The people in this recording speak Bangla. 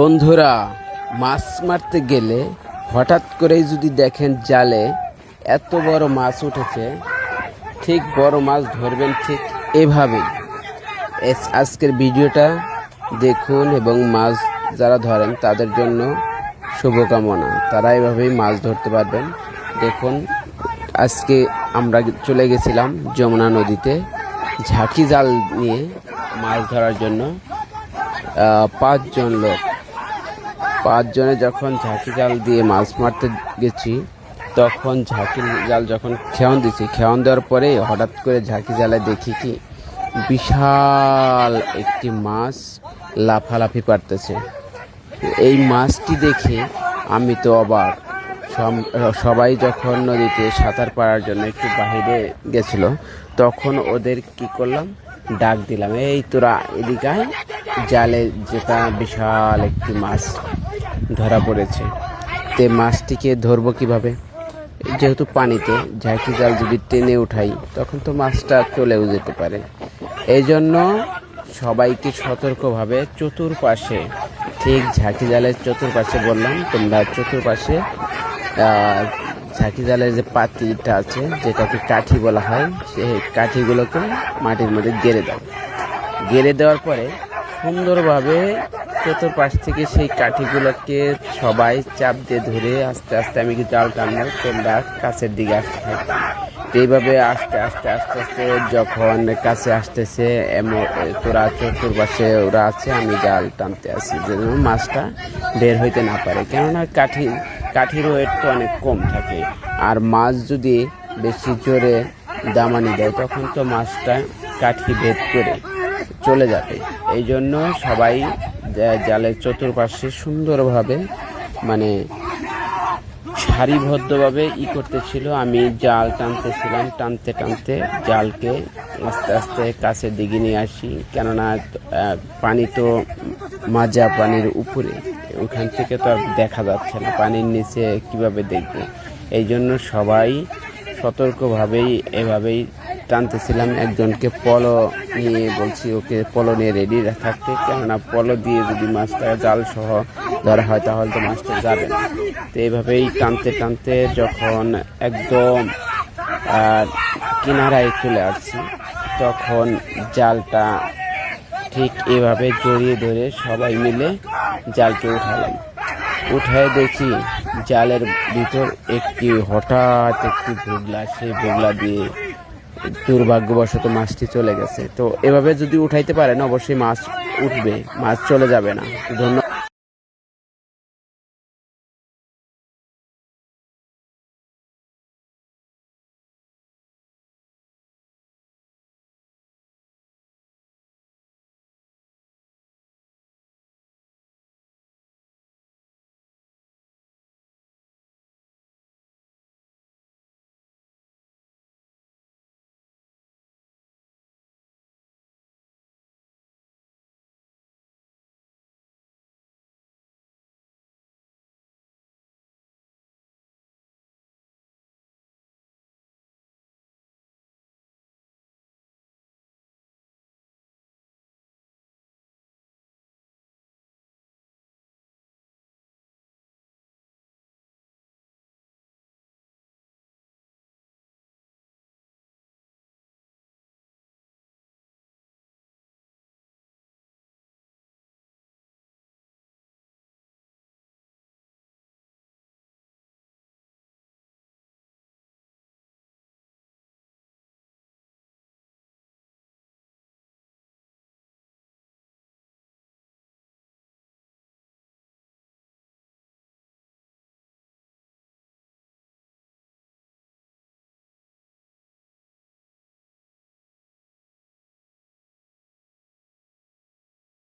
বন্ধুরা, মাছ মারতে গেলে হঠাৎ করেই যদি দেখেন জালে এত বড় মাছ উঠেছে, ঠিক বড় মাছ ধরবেন ঠিক এভাবেই। আজকের ভিডিওটা দেখুন এবং মাছ যারা ধরেন তাদের জন্য শুভকামনা। তারা এভাবেই মাছ ধরতে পারবেন। দেখুন, আজকে আমরা চলে গেছিলাম যমুনা নদীতে ঝাঁকি জাল নিয়ে মাছ ধরার জন্য পাঁচজন লোক। পাঁচজনে যখন ঝাঁকি জাল দিয়ে মাছ মারতে গেছি, তখন ঝাঁকি জাল যখন খেয়ন দিছি খেয়ন দেওয়ার পরে হঠাৎ করে ঝাঁকি জালে দেখি কি বিশাল একটি মাছ লাফালাফি পারতেছে এই মাছটি দেখে আমি তো অবাক। সবাই যখন নদীতে সাঁতার পাড়ার জন্য একটু বাহিরে গেছিল, তখন ওদের কি করলাম? ডাক দিলাম, এই তোরা এদিকে জালে যেটা বিশাল একটি মাছ ধরা পড়েছে। তে মাছটিকে ধরবো কীভাবে? যেহেতু পানিতে ঝাঁকি জাল যদি টেনে উঠাই, তখন তো মাছটা চলেও যেতে পারে। এই জন্য সবাইকে সতর্কভাবে চতুর্পাশে, ঠিক ঝাঁকি জালের চতুর্পাশে বললাম, তোমরা চতুর্পাশে ঝাঁকি জালের যে পাতিটা আছে, যেটাকে কাঠি বলা হয় সেই কাঠিগুলোকে মাটির মধ্যে গেড়ে দাও। গেড়ে দেওয়ার পরে সুন্দরভাবে চতুর্পাশ থেকে সেই কাঠিগুলোকে সবাই চাপ দিয়ে ধরে আস্তে আস্তে আমি কি জাল টানলাম তোমরা কাছের দিকে আসতে থাকবে তো এইভাবে আস্তে আস্তে আস্তে আস্তে যখন কাছে আসতেছে, এমন তোরা চতুর্পাশে ওরা আছে, আমি জাল টানতে আসি যেন মাছটা বের হইতে না পারে। কেননা কাঠি কাঠির ওয়েট তো অনেক কম থাকে। আর মাছ যদি বেশি জোরে দামানি দেয়, তখন তো মাছটা কাঠি ভেদ করে চলে যাবে। এই জন্য সবাই জালের চতুর্পাশে সুন্দরভাবে মানে সারিবদ্ধভাবে ই করতেছিল। আমি জাল টানতেছিলাম, টানতে টানতে জালকে আস্তে আস্তে কাছের দিকে নিয়ে আসি। কেননা পানি তো মাজা পানির উপরে। ওখান থেকে তো আর দেখা যাচ্ছে না পানির নিচে কীভাবে দেখব। এই জন্য সবাই সতর্কভাবেই এভাবেই টানতেছিলাম একজনকে পলো নিয়ে বলছি, ওকে পলো নিয়ে রেডি থাকতে কেননা পলো দিয়ে যদি মাছটা জাল সহ ধরা হয় তাহলে তো মাছটা যাবে না। তো এইভাবেই টানতে টানতে যখন একদম কিনারায় চলে আসছি, তখন জালটা ঠিক এভাবে জড়িয়ে ধরে সবাই মিলে জালকে উঠালাম। উঠায় দেখি জালের ভিতর একটি হঠাৎ একটি ভোগলা, সেই ভোগলা দিয়ে দুর্ভাগ্যবশত মাছটি চলে গেছে। তো এভাবে যদি উঠাইতে পারেন, অবশ্যই মাছ উঠবে, মাছ চলে যাবে না। ধন্যবাদ।